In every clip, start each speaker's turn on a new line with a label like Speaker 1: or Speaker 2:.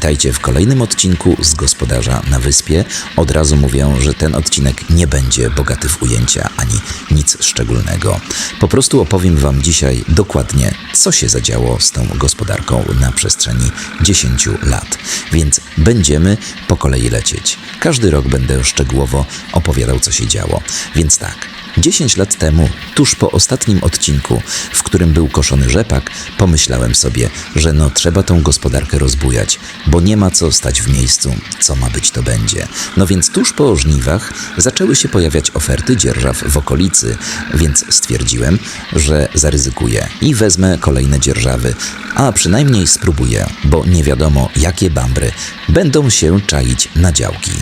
Speaker 1: Witajcie w kolejnym odcinku z Gospodarza na Wyspie. Od razu mówię, że ten odcinek nie będzie bogaty w ujęcia ani nic szczególnego. Po prostu opowiem Wam dzisiaj dokładnie, co się zadziało z tą gospodarką na przestrzeni 10 lat. Więc będziemy po kolei lecieć. Każdy rok będę szczegółowo opowiadał, co się działo. Więc tak. 10 lat temu, tuż po ostatnim odcinku, w którym był koszony rzepak, pomyślałem sobie, że no trzeba tą gospodarkę rozbujać, bo nie ma co stać w miejscu, co ma być to będzie. No więc tuż po żniwach zaczęły się pojawiać oferty dzierżaw w okolicy, więc stwierdziłem, że zaryzykuję i wezmę kolejne dzierżawy, a przynajmniej spróbuję, bo nie wiadomo jakie bambry będą się czaić na działki.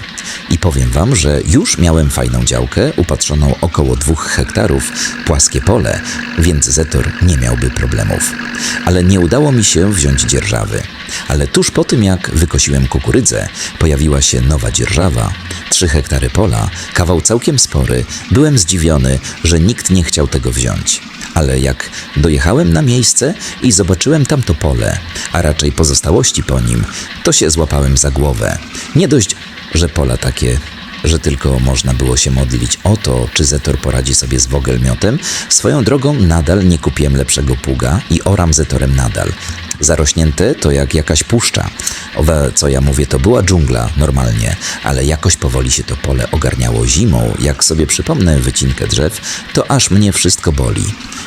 Speaker 1: I powiem Wam, że już miałem fajną działkę, upatrzoną około dwóch hektarów, płaskie pole, więc Zetor nie miałby problemów. Ale nie udało mi się wziąć dzierżawy. Ale tuż po tym, jak wykosiłem kukurydzę, pojawiła się nowa dzierżawa. Trzy hektary pola, kawał całkiem spory. Byłem zdziwiony, że nikt nie chciał tego wziąć. Ale jak dojechałem na miejsce i zobaczyłem tamto pole, a raczej pozostałości po nim, to się złapałem za głowę. Nie dość, że pola takie że tylko można było się modlić o to, czy Zetor poradzi sobie z Wogelmiotem, swoją drogą nadal nie kupiłem lepszego pługa i oram Zetorem nadal. Zarośnięte to jak jakaś puszcza. Owe, co ja mówię, to była dżungla normalnie, ale jakoś powoli się to pole ogarniało zimą. Jak sobie przypomnę wycinkę drzew, to aż mnie wszystko boli.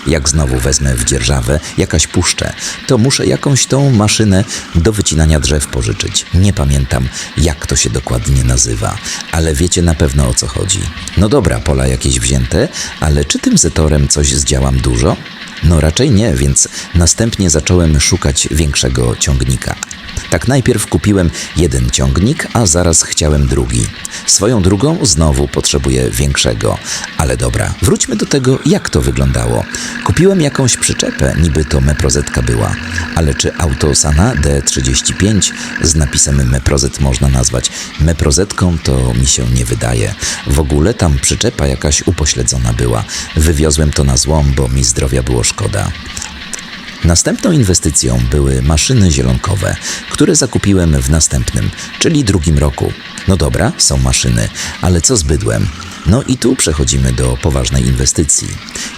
Speaker 1: Jak znowu wezmę w dzierżawę jakaś puszczę, to muszę jakąś tą maszynę do wycinania drzew pożyczyć. Nie pamiętam, jak to się dokładnie nazywa, ale wiecie na pewno o co chodzi. No dobra, pola jakieś wzięte, ale czy tym zetorem coś zdziałam dużo? No raczej nie, więc następnie zacząłem szukać większego ciągnika. Tak najpierw kupiłem jeden ciągnik, a zaraz chciałem drugi. Swoją drugą znowu potrzebuję większego. Ale dobra, wróćmy do tego, jak to wyglądało. Kupiłem jakąś przyczepę, niby to Meprozetka była. Ale czy Autosana D35 z napisem Meprozet można nazwać Meprozetką, to mi się nie wydaje. W ogóle tam przyczepa jakaś upośledzona była. Wywiozłem to na złom, bo mi zdrowia było szkoda. Następną inwestycją były maszyny zielonkowe, które zakupiłem w następnym, czyli drugim roku. No dobra, są maszyny, ale co z bydłem? No i tu przechodzimy do poważnej inwestycji.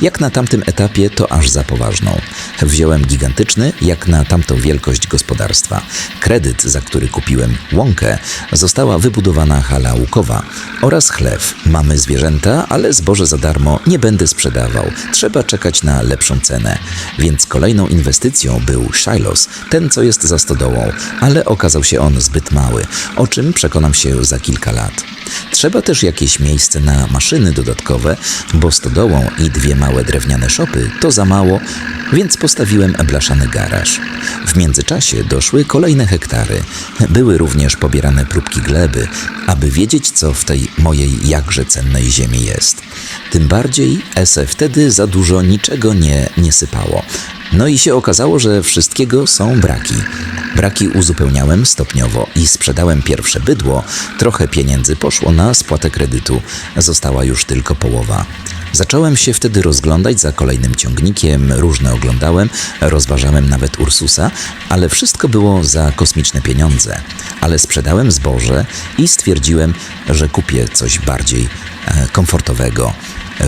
Speaker 1: Jak na tamtym etapie, to aż za poważną. Wziąłem gigantyczny, jak na tamtą wielkość gospodarstwa. Kredyt, za który kupiłem łąkę, została wybudowana hala łukowa oraz chlew. Mamy zwierzęta, ale zboże za darmo nie będę sprzedawał. Trzeba czekać na lepszą cenę. Więc kolejną inwestycją był Shilos, ten co jest za stodołą, ale okazał się on zbyt mały, o czym przekonam się za kilka lat. Trzeba też jakieś miejsce na maszyny dodatkowe, bo stodołą i dwie małe drewniane szopy to za mało, więc postawiłem blaszany garaż. W międzyczasie doszły kolejne hektary. Były również pobierane próbki gleby, aby wiedzieć, co w tej mojej jakże cennej ziemi jest. Tym bardziej SE wtedy za dużo niczego nie, nie sypało. No i się okazało, że wszystkiego są braki. Braki uzupełniałem stopniowo i sprzedałem pierwsze bydło. Trochę pieniędzy poszło na spłatę kredytu. Została już tylko połowa. Zacząłem się wtedy rozglądać za kolejnym ciągnikiem, różne oglądałem, rozważałem nawet Ursusa, ale wszystko było za kosmiczne pieniądze. Ale sprzedałem zboże i stwierdziłem, że kupię coś bardziej e, komfortowego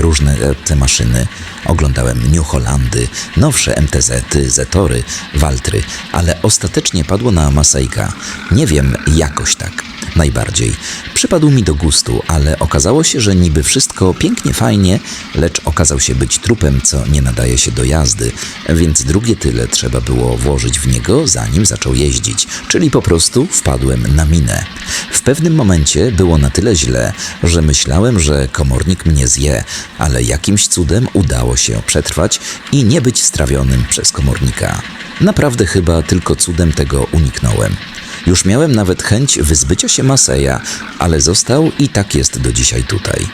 Speaker 1: różne te maszyny. Oglądałem New Hollandy, nowsze MTZ-y, Zetory, Waltry, ale ostatecznie padło na Masejka. Nie wiem, jakoś tak. Najbardziej. Przypadł mi do gustu, ale okazało się, że niby wszystko pięknie, fajnie, lecz okazał się być trupem, co nie nadaje się do jazdy, więc drugie tyle trzeba było włożyć w niego, zanim zaczął jeździć, czyli po prostu wpadłem na minę. W pewnym momencie było na tyle źle, że myślałem, że komornik mnie zje, ale jakimś cudem udało się przetrwać i nie być strawionym przez komornika. Naprawdę chyba tylko cudem tego uniknąłem. Już miałem nawet chęć wyzbycia się Maseja, ale został i tak jest do dzisiaj tutaj.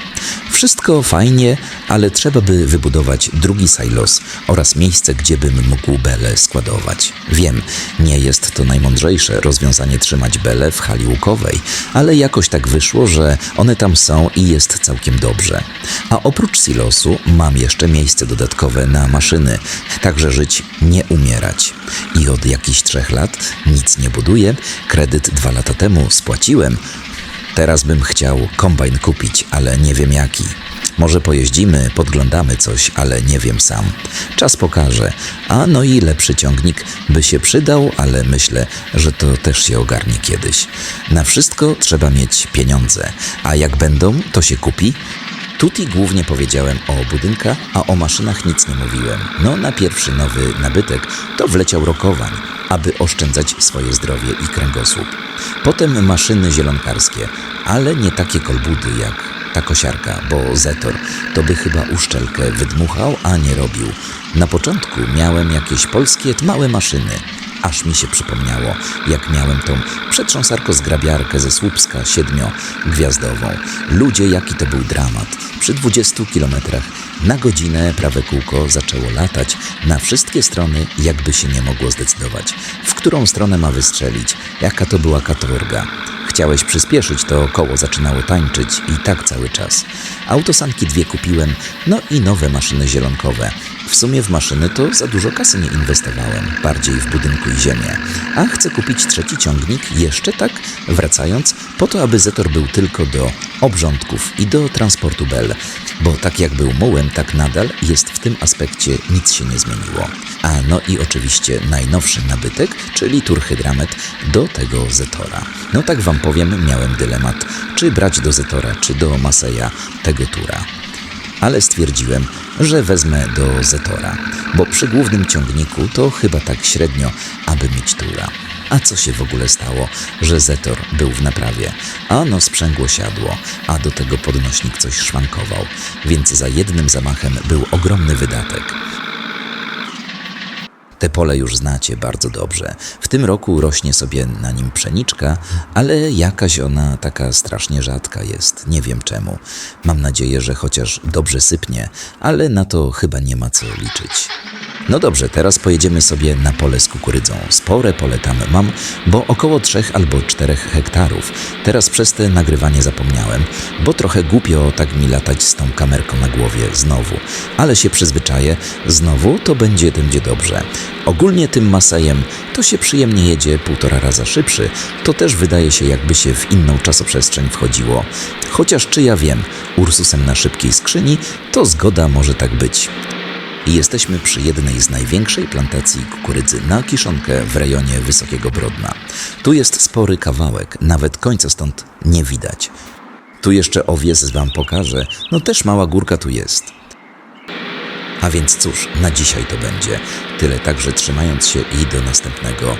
Speaker 1: Wszystko fajnie, ale trzeba by wybudować drugi silos oraz miejsce, gdzie bym mógł bele składować. Wiem, nie jest to najmądrzejsze rozwiązanie trzymać bele w hali łukowej, ale jakoś tak wyszło, że one tam są i jest całkiem dobrze. A oprócz silosu mam jeszcze miejsce dodatkowe na maszyny, także żyć nie umierać. I od jakichś trzech lat nic nie buduję Kredyt dwa lata temu spłaciłem. Teraz bym chciał kombajn kupić, ale nie wiem jaki. Może pojeździmy, podglądamy coś, ale nie wiem sam. Czas pokaże. A no i lepszy ciągnik by się przydał, ale myślę, że to też się ogarnie kiedyś. Na wszystko trzeba mieć pieniądze, a jak będą, to się kupi. Tuti głównie powiedziałem o budynkach, a o maszynach nic nie mówiłem. No, na pierwszy nowy nabytek to wleciał rokowań, aby oszczędzać swoje zdrowie i kręgosłup. Potem maszyny zielonkarskie, ale nie takie kolbudy jak ta kosiarka, bo Zetor to by chyba uszczelkę wydmuchał, a nie robił. Na początku miałem jakieś polskie małe maszyny, aż mi się przypomniało, jak miałem tą przetrząsarko-zgrabiarkę ze Słupska siedmiogwiazdową. Ludzie, jaki to był dramat. Przy 20 kilometrach na godzinę prawe kółko zaczęło latać na wszystkie strony, jakby się nie mogło zdecydować, w którą stronę ma wystrzelić, jaka to była katorga. Chciałeś przyspieszyć, to koło zaczynało tańczyć i tak cały czas. Autosanki dwie kupiłem, no i nowe maszyny zielonkowe. W sumie w maszyny to za dużo kasy nie inwestowałem, bardziej w budynku i ziemię. A chcę kupić trzeci ciągnik, jeszcze tak wracając, po to, aby Zetor był tylko do obrządków i do transportu Bell, bo tak jak był mułem, tak nadal jest w tym aspekcie nic się nie zmieniło. A no i oczywiście najnowszy nabytek, czyli turhydramet do tego Zetora. No tak wam powiem, miałem dylemat, czy brać do Zetora, czy do Maseja tego tura ale stwierdziłem, że wezmę do Zetora, bo przy głównym ciągniku to chyba tak średnio, aby mieć tura. A co się w ogóle stało, że Zetor był w naprawie? Ano sprzęgło siadło, a do tego podnośnik coś szwankował, więc za jednym zamachem był ogromny wydatek. Te pole już znacie bardzo dobrze. W tym roku rośnie sobie na nim pszeniczka, ale jakaś ona taka strasznie rzadka jest. Nie wiem czemu. Mam nadzieję, że chociaż dobrze sypnie, ale na to chyba nie ma co liczyć. No dobrze, teraz pojedziemy sobie na pole z kukurydzą. Spore pole tam mam, bo około 3 albo 4 hektarów. Teraz przez te nagrywanie zapomniałem, bo trochę głupio tak mi latać z tą kamerką na głowie znowu. Ale się przyzwyczaję, znowu to będzie, będzie dobrze. Ogólnie tym Masajem to się przyjemnie jedzie półtora raza szybszy, to też wydaje się jakby się w inną czasoprzestrzeń wchodziło. Chociaż czy ja wiem, Ursusem na szybkiej skrzyni, to zgoda może tak być. Jesteśmy przy jednej z największej plantacji kukurydzy na kiszonkę w rejonie Wysokiego Brodna. Tu jest spory kawałek, nawet końca stąd nie widać. Tu jeszcze owiec wam pokażę, no też mała górka tu jest. A więc cóż, na dzisiaj to będzie. Tyle także trzymając się i do następnego